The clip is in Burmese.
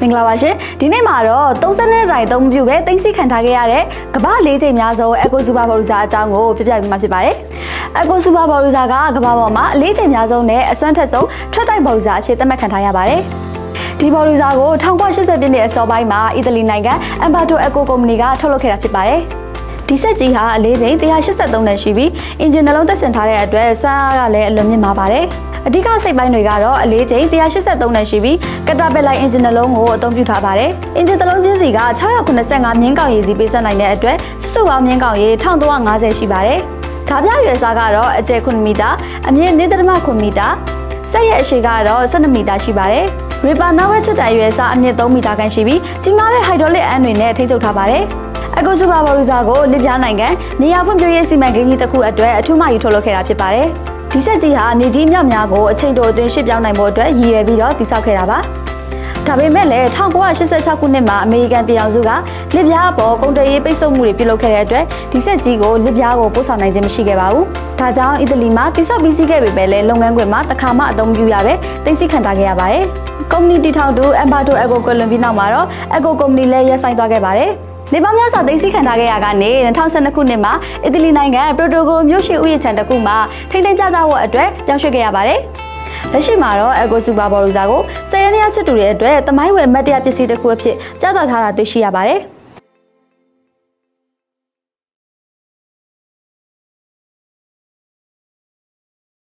မင်္ဂလာပါရှင်ဒီနေ့မှာတော့30နှစ်တိုင်သုံးမပြုပဲတင်စီခံထားခဲ့ရတဲ့ကမ္ဘာလေးချိန်များဆုံးအကိုစူပါဘော်လူဇာအကြောင်းကိုပြပြပေးမှာဖြစ်ပါတယ်အကိုစူပါဘော်လူဇာကကမ္ဘာပေါ်မှာအလေးချိန်များဆုံးနဲ့အစွမ်းထက်ဆုံးထွက်တိုက်ဘော်လူဇာအဖြစ်သတ်မှတ်ခံထားရပါတယ်ဒီဘော်လူဇာကို1980ပြည့်နှစ်အစောပိုင်းမှာအီတလီနိုင်ငံအမ်ဘာတိုအကိုကုမ္ပဏီကထုတ်လုပ်ခဲ့တာဖြစ်ပါတယ် ဒီစက်ကြီးဟာအလေးချိန်183နဲ့ရှိပြီးအင်ဂျင်နှလုံးသက်ဆင်ထားတဲ့အတွက်စွမ်းအားကလည်းအလွန်မြင့်မာပါတယ်အဓိကစိတ်ပိုင်းတွေကတော့အလေးချိန်183နဲ့ရှိပြီးကတာပက်လိုက်အင်ဂျင်နှလုံးကိုအသုံးပြုထားပါတယ်။အင်ဂျင်တစ်လုံးချင်းစီက685မြင်းကောင်ရည်စီပေးဆက်နိုင်တဲ့အတွက်စုစုပေါင်းမြင်းကောင်ရည်1350ရှိပါတယ်။ဓာပြရွယ်စားကတော့အကျယ်9မီတာအမြင့်1.9မီတာဆက်ရဲ့အရှိကတော့12မီတာရှိပါတယ်။ရီပါနာဝက်ချစ်တန်ရွယ်စားအမြင့်3မီတာခန့်ရှိပြီးကြီးမားတဲ့ဟိုက်ဒရိုလစ်အန်တွေနဲ့ထိန်းချုပ်ထားပါတယ်။ အကူစူပါဘော်လူဇာကိုလစ်ပြားနိုင်ငံနေရာဖွံ့ဖြိုးရေးစီမံကိန်းကြီးတစ်ခုအတွက်အထူးမှယူထုတ်လုပ်ခဲ့တာဖြစ်ပါတယ်။ဒီဆက်ကြီးဟာမြေကြီးမြောက်များကိုအချိန်တိုအတွင်းရှစ်ပြောင်းနိုင်ဖို့အတွက်ရည်ရွယ်ပြီးတော့တည်ဆောက်ခဲ့တာပါ။ဒါပေမဲ့လည်း1986ခုနှစ်မှာအမေရိကန်ပြည်ထောင်စုကလစ်ပြားအပေါ်ကုန်သွယ်ရေးပိတ်ဆို့မှုတွေပြုလုပ်ခဲ့တဲ့အတွက်ဒီဆက်ကြီးကိုလစ်ပြားကိုပို့ဆောင်နိုင်ခြင်းမရှိခဲ့ပါဘူး။ဒါကြောင့်အီတလီမှာတည်ဆောက်ပြီးစီးခဲ့ပေမဲ့လည်းလုပ်ငန်းခွင်မှာတစ်ခါမှအသုံးမပြုရပဲသိသိခံထားခဲ့ရပါတယ်။ကုမ္ပဏီတည်ထောင်သူအမ်ဘာတိုအက်ကိုကွလွန်ပြီးနောက်မှာတော့အက်ကိုကုမ္ပဏီလည်းရပ်ဆိုင်းသွားခဲ့ပါတယ်။ နေပေါင်းများစွာသိသိခံထားခဲ့ရကနေ2012ခုနှစ်မှာအီတလီနိုင်ငံပရိုတိုဂိုမြို့ရှိဥယျာဉ်ခြံတစ်ခုမှာထိမ့်သိမ်းပြသဖို့အတွက်ပြောင်းရွှေ့ခဲ့ရပါတယ်။လက်ရှိမှာတော့အက်ကိုစူပါဘော်လူဇာကိုစရရချစ်တူတွေအတွက်တမိုင်းဝယ်မတ်တရားပစ္စည်းတစ်ခုအဖြစ်ပြသထားတာတွေ့ရှိရပါတယ်။